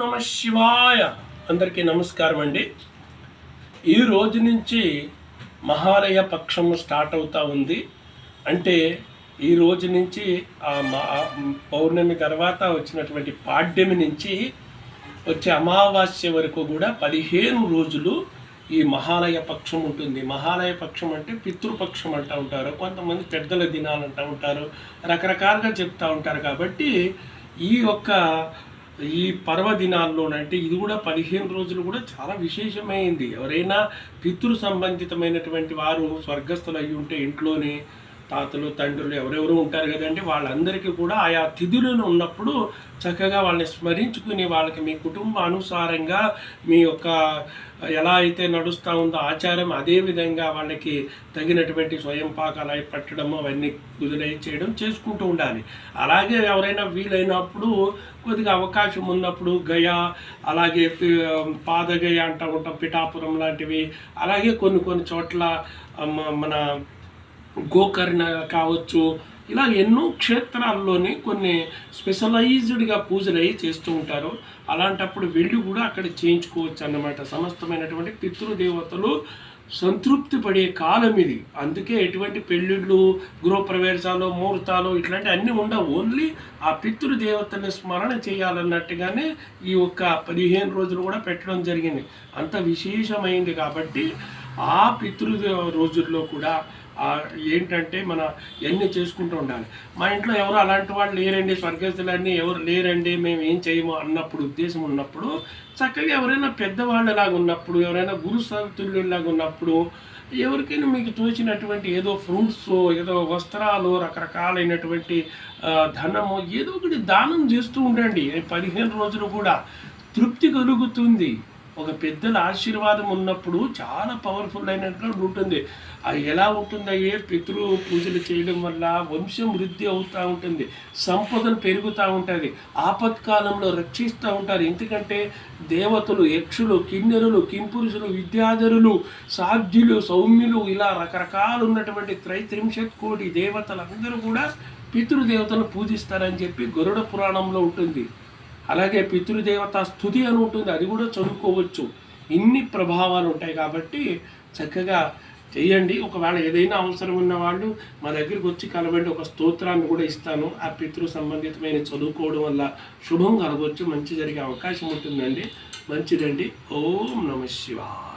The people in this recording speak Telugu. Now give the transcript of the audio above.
నమ శివాయ. అందరికీ నమస్కారం అండి. ఈ రోజు నుంచి మహాలయ పక్షం స్టార్ట్ అవుతూ ఉంది. అంటే ఈ రోజు నుంచి ఆ పౌర్ణమి తర్వాత వచ్చినటువంటి పాడ్యమి నుంచి వచ్చే అమావాస్య వరకు కూడా పదిహేను రోజులు ఈ మహాలయ పక్షం ఉంటుంది. మహాలయ పక్షం అంటే పితృపక్షం అంటూ ఉంటారు. కొంతమంది పెద్దల దినాలు అంటూ ఉంటారు. రకరకాలుగా చెప్తూ ఉంటారు కాబట్టి ఈ యొక్క ఈ పర్వదినాల్లోనంటే ఇది కూడా పదిహేను రోజులు కూడా చాలా విశేషమైంది. ఎవరైనా పితృ సంబంధితమైనటువంటి వారు స్వర్గస్థులు అయి ఉంటే ఇంట్లోనే తాతలు తండ్రులు ఎవరెవరు ఉంటారు కదండి వాళ్ళందరికీ కూడా ఆయా తిథులను ఉన్నప్పుడు చక్కగా వాళ్ళని స్మరించుకుని వాళ్ళకి మీ కుటుంబ అనుసారంగా మీ యొక్క ఎలా అయితే నడుస్తూ ఉందో ఆచారం అదే విధంగా వాళ్ళకి తగినటువంటి స్వయం పాకాలు అవి పట్టడము అవన్నీ కుదురై చేయడం చేసుకుంటూ ఉండాలి. అలాగే ఎవరైనా వీలైనప్పుడు కొద్దిగా అవకాశం ఉన్నప్పుడు గయ అలాగే పాదగయ అంటూ ఉంటాం పిఠాపురం లాంటివి అలాగే కొన్ని కొన్ని చోట్ల మన గోకర్ణ కావచ్చు ఇలా ఎన్నో క్షేత్రాల్లోని కొన్ని స్పెషలైజ్డ్గా పూజలు అవి చేస్తూ ఉంటారు. అలాంటప్పుడు వెళ్ళి కూడా అక్కడ చేయించుకోవచ్చు అన్నమాట. సమస్తమైనటువంటి పితృదేవతలు సంతృప్తి పడే కాలం ఇది. అందుకే ఎటువంటి పెళ్ళిళ్ళు గృహప్రవేశాలు ముహూర్తాలు ఇట్లాంటి అన్నీ ఉండవు. ఓన్లీ ఆ పితృదేవతని స్మరణ చేయాలన్నట్టుగానే ఈ ఒక్క పదిహేను రోజులు కూడా పెట్టడం జరిగింది. అంత విశేషమైంది కాబట్టి ఆ పితృదేవ రోజుల్లో కూడా ఏంటంటే మన ఎన్ని చేసుకుంటూ ఉండాలి. మా ఇంట్లో ఎవరు అలాంటి వాళ్ళు లేరండి స్వర్గస్థులన్నీ ఎవరు లేరండి మేము ఏం చేయము అన్నప్పుడు ఉద్దేశం ఉన్నప్పుడు చక్కగా ఎవరైనా పెద్దవాళ్ళలాగా ఉన్నప్పుడు ఎవరైనా గురుసతుల్యులాగా ఉన్నప్పుడు ఎవరికైనా మీకు తోచినటువంటి ఏదో ఫ్రూట్స్ ఏదో వస్త్రాలు రకరకాలైనటువంటి ధనము ఏదో ఒకటి దానం చేస్తూ ఉండండి. పదిహేను రోజులు కూడా తృప్తి కలుగుతుంది. ఒక పెద్దల ఆశీర్వాదం ఉన్నప్పుడు చాలా పవర్ఫుల్ అయినట్టు ఉంటుంది. అది ఎలా ఉంటుందయ్యే? పితృ పూజలు చేయడం వల్ల వంశం వృద్ధి అవుతూ ఉంటుంది. సంపదలు పెరుగుతూ ఉంటుంది ఆపత్కాలంలో రక్షిస్తూ ఉంటారు. ఎందుకంటే దేవతలు యక్షులు కిన్నెరులు కింపురుషులు విద్యాధరులు సాధ్యులు సౌమ్యులు ఇలా రకరకాలు ఉన్నటువంటి త్రైత్రింశత్ కోటి దేవతలందరూ కూడా పితృదేవతలను పూజిస్తారని చెప్పి గరుడ పురాణంలో ఉంటుంది. అలాగే పితృదేవత స్థుతి అని ఉంటుంది అది కూడా చదువుకోవచ్చు. ఇన్ని ప్రభావాలు ఉంటాయి కాబట్టి చక్కగా చేయండి. ఒకవేళ ఏదైనా అవసరం ఉన్న వాళ్ళు మా దగ్గరికి వచ్చి కలవండి. ఒక స్తోత్రాన్ని కూడా ఇస్తాను. ఆ పితృ సంబంధితమైన చదువుకోవడం వల్ల శుభం కలగవచ్చు మంచి జరిగే అవకాశం ఉంటుందండి. మంచిదండి. ఓం నమ శివాయ.